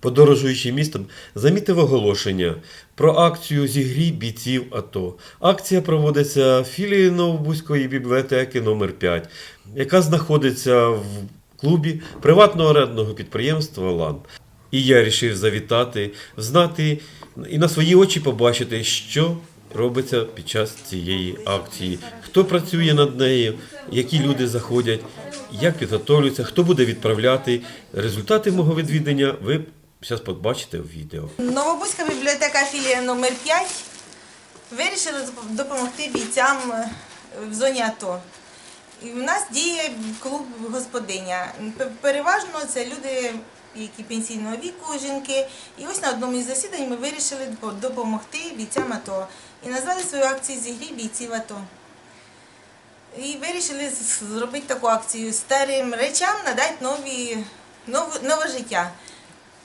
Подорожуючи містом, замітив оголошення про акцію зігрій бійців АТО. Акція проводиться в філії Новобузької бібліотеки номер 5 яка знаходиться в клубі приватного орендного підприємства Лан. І я рішив завітати, знати і на свої очі побачити, що робиться під час цієї акції, хто працює над нею, які люди заходять, як підготовлюються, хто буде відправляти. Результати мого відвідання ви зараз побачите в відео. Новобузька бібліотека філія номер 5 вирішила допомогти бійцям е, в зоні АТО. І в нас діє клуб господиня. Переважно це люди, які пенсійного віку, жінки. І ось на одному із засідань ми вирішили допомогти бійцям АТО. І назвали свою акцію Зігрій бійців АТО. І вирішили зробити таку акцію старим речам надати нові, нове, нове життя.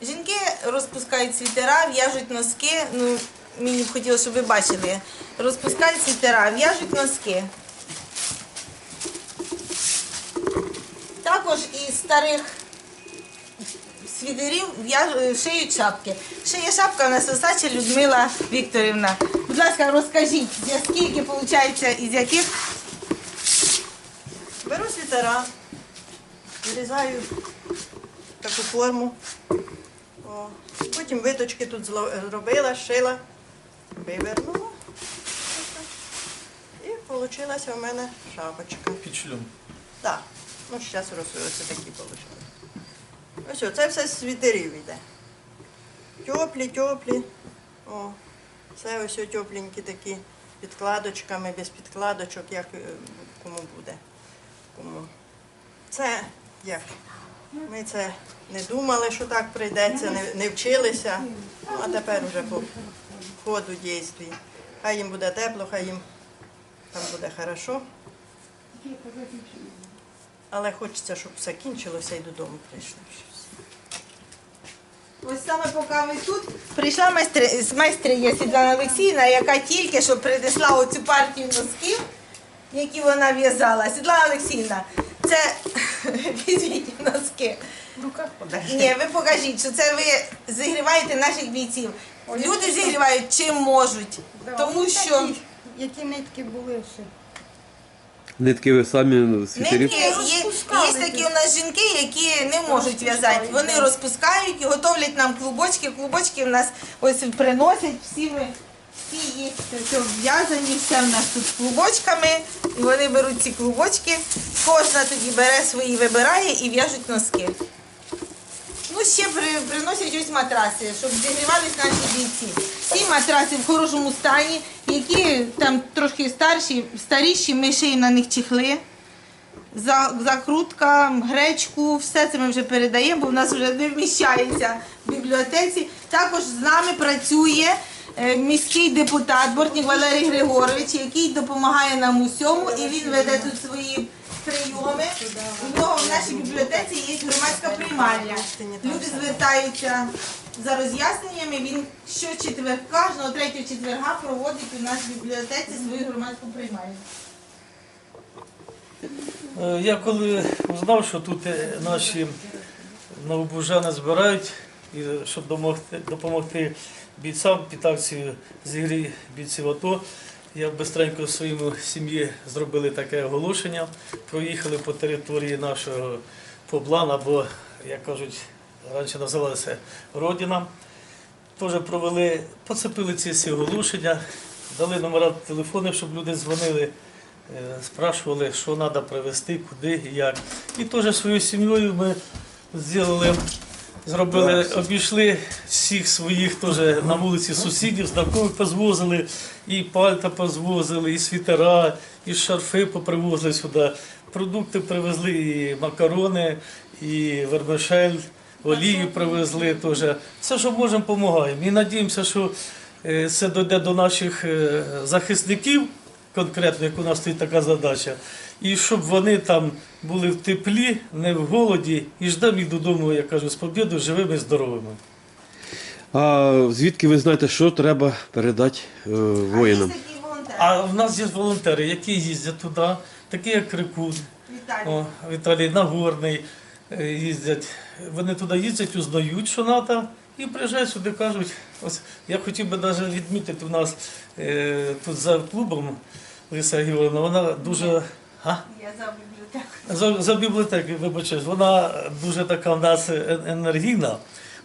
Жінки розпускають світера, в'яжуть носки. Ну, мені б хотілося, щоб ви бачили. Розпускають світера, в'яжуть носки. Також із старих світерів шиють шапки. Шиє шапка у нас Осача Людмила Вікторівна. Будь ласка, розкажіть, скільки виходить, із яких Беру світера, вирізаю таку форму. О, потім виточки тут зробила, шила, вивернула. І вийшла в мене шапочка. Пічлю. Так, ну зараз ось такі вийшли. Ось це все з світерів йде. Теплі, теплі. О, це ось тепленькі такі підкладочками, без підкладочок, як е, кому буде. Кому. Це як? Ми це не думали, що так прийдеться, не, не вчилися. Ну, а тепер вже по ходу дійстві. Хай їм буде тепло, хай їм там буде хорошо. Але хочеться, щоб все кінчилося і додому прийшли. Ось саме поки ви тут прийшла майстри, майстриня Світлана Олексіївна, яка тільки що принесла оцю партію носків, які вона в'язала. Світлана Олексіївна, це візьміть. В руках подай. Ні, ви покажіть, що це ви зігріваєте наших бійців. Люди зігрівають чим можуть, тому що Які нитки були ще. Нитки ви самі нитки є, є такі у нас жінки, які не можуть в'язати. Вони розпускають і готовлять нам клубочки. Клубочки в нас ось приносять всі ми. Всі є в'язані, все в нас тут клубочками. І вони беруть ці клубочки, кожна тоді бере свої, вибирає і в'яжуть носки. Ну, ще при, приносять ось матраси, щоб зігрівались наші бійці. Всі матраси в хорошому стані, які там трошки старші, старіші, ми шиємо на них чехли. Закрутка, гречку, все це ми вже передаємо, бо в нас вже не вміщається в бібліотеці. Також з нами працює міський депутат Бортнік Валерій Григорович, який допомагає нам усьому, і він веде тут свої прийоми. У нього в нашій бібліотеці є громадська приймальня. Люди звертаються за роз'ясненнями. Він щочетвер, кожного третього четверга проводить у нас в бібліотеці свою громадську приймальню. Е, Я коли узнав, що тут е, наші новобужани збирають, і щоб допомогти бійцям під акцією зігрій бійців АТО, я бистренько своїй сім'ї зробили таке оголошення. Проїхали по території нашого поблана, або, як кажуть, раніше називалося Родина. Теж провели, поцепили ці всі оголошення, дали номера телефонів, щоб люди дзвонили, е, спрашували, що треба привезти, куди і як. І теж своєю сім'єю ми зробили, зробили, обійшли всіх своїх теж на вулиці сусідів, знайомих позвозили, і пальта позвозили, і світера, і шарфи попривозили сюди. Продукти привезли, і макарони, і вермишель олію привезли теж. Все, що можемо, допомагаємо. І надіємося, що е, це дійде до наших е, захисників, конкретно, як у нас стоїть така задача, і щоб вони там були в теплі, не в голоді, і ждемо їх додому, як кажу, з побєдою, живими і здоровими. А звідки ви знаєте, що треба передати е, воїнам? А в нас є волонтери, які їздять туди, такі як Крикун, Віталій. О, Віталій Нагорний е, їздять. Вони туди їздять, узнають, що треба, І приїжджають сюди, кажуть, ось я хотів би навіть відмітити, у нас е, тут за клубом Лиса Георгіївна, вона дуже. А? Я за бібліотеку. За, за бібліотеки, вибачаюсь, вона дуже така в нас енергійна,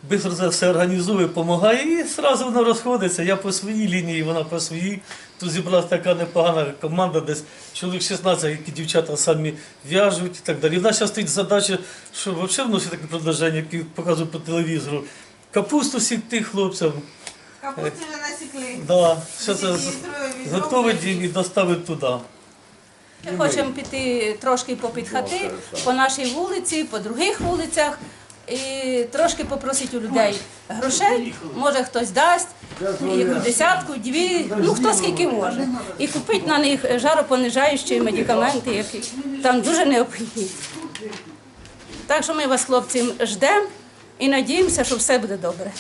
швидко це все організує, допомагає і одразу воно розходиться. Я по своїй лінії, вона по своїй. Тут зібралася така непогана команда, десь чоловік 16, які дівчата самі в'яжуть і так далі. І в нас зараз стоїть задача, що взагалі вносить таке продовження, які показують по телевізору. Капусту сікти хлопцям. Капусту вже насікли. Да, це готовить і доставить туди. Ми хочемо піти трошки попід хати по нашій вулиці, по других вулицях і трошки попросити у людей грошей. Може хтось дасть яку десятку, дві, ну хто скільки може. І купити на них жаропонижаючі медикаменти, які там дуже необхідні. Так що ми вас, хлопці, ждемо і надіємося, що все буде добре.